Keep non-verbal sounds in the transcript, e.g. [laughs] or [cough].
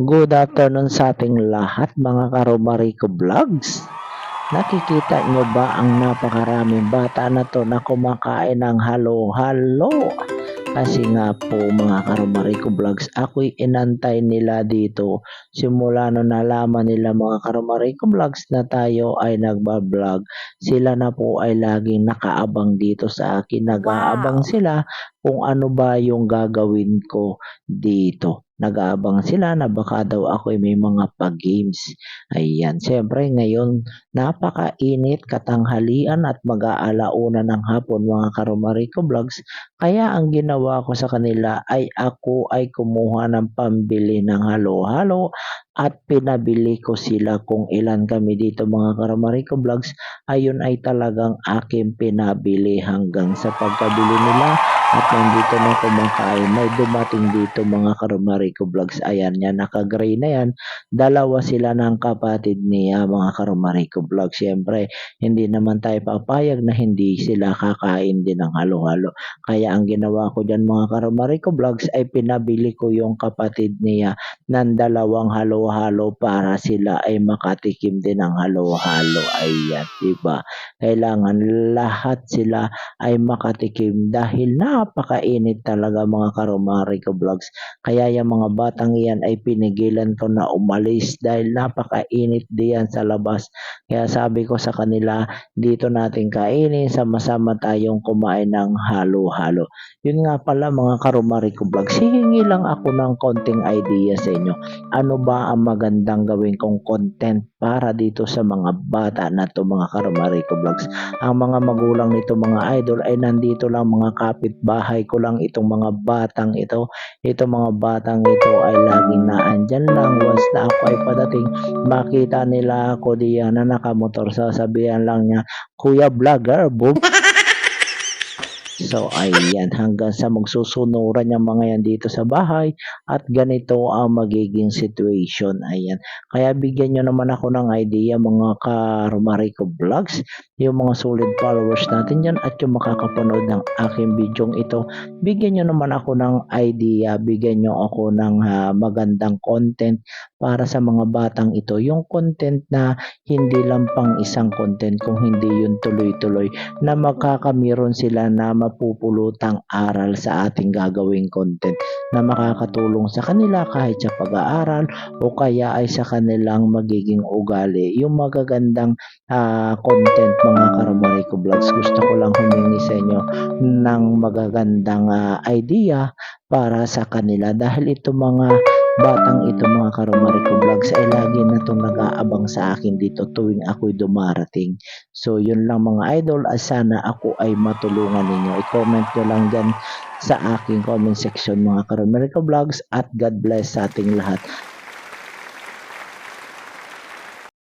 Good afternoon sa ating lahat mga karomariko vlogs. Nakikita nyo ba ang napakaraming bata na to na kumakain ng halo-halo? Kasi nga po mga karomariko vlogs, ako'y inantay nila dito. Simula nung nalaman nila mga karomariko vlogs na tayo ay nagbablog, sila na po ay laging nakaabang dito sa akin. Nag-aabang sila kung ano ba yung gagawin ko dito. Nag-aabang sila na baka daw ako may mga pag-games. Ayan, siyempre ngayon napakainit katanghalian at mag-aalauna ng hapon mga karomariko vlogs. Kaya ang ginawa ko sa kanila ay ako ay kumuha ng pambili ng halo-halo at pinabili ko sila kung ilan kami dito mga karomariko vlogs. Ayun ay talagang aking pinabili hanggang sa pagkabili nila at nandito na kumakain. May dumating dito mga karomariko vlogs. Ayan yan, naka-gray na yan. Dalawa sila ng kapatid niya mga karomariko vlogs. Siyempre, hindi naman tayo papayag na hindi sila kakain din ng halo-halo. Kaya ang ginawa ko dyan mga karomariko vlogs ay pinabili ko yung kapatid niya ng dalawang halo-halo para sila ay makatikim din ng halo-halo. Ayan, diba? Kailangan lahat sila ay makatikim dahil napakainit talaga mga karomariko vlogs. Kaya yung mga batang iyan ay pinigilan ko na umalis dahil napakainit diyan sa labas. Kaya sabi ko sa kanila, dito natin kainin, sama-sama tayong kumain ng halo-halo. Yun nga pala mga karomariko vlogs, hihingi lang ako ng konting idea sa inyo. Ano ba ang magandang gawin kong content para dito sa mga bata na to mga karomariko vlogs. Ang mga magulang nito mga idol ay nandito lang mga kapitbahay ko lang itong mga batang ito. Ito mga batang ito ay laging naandyan lang. Once na ako ay padating, makita nila ako diyan na nakamotor. Sasabihan lang niya, Kuya Vlogger, boom. [laughs] So ayan, hanggang sa magsusunuran yung mga yan dito sa bahay at ganito ang magiging situation. Ayan. Kaya bigyan nyo naman ako ng idea mga karumariko vlogs, yung mga solid followers natin dyan at yung makakapanood ng aking video ito. Bigyan nyo naman ako ng idea, bigyan nyo ako ng uh, magandang content para sa mga batang ito. Yung content na hindi lang pang isang content kung hindi yun tuloy-tuloy na makakamiron sila na mapupulutang aral sa ating gagawing content na makakatulong sa kanila kahit sa pag-aaral o kaya ay sa kanilang magiging ugali. Yung magagandang uh, content mga Karamariko Vlogs, gusto ko lang humingi sa inyo ng magagandang uh, idea para sa kanila dahil ito mga batang ito mga Karumariko Vlogs ay lagi na itong nag-aabang sa akin dito tuwing ako'y dumarating. So yun lang mga idol at sana ako ay matulungan ninyo. I-comment nyo lang dyan sa aking comment section mga Karumariko Vlogs at God bless sa ating lahat.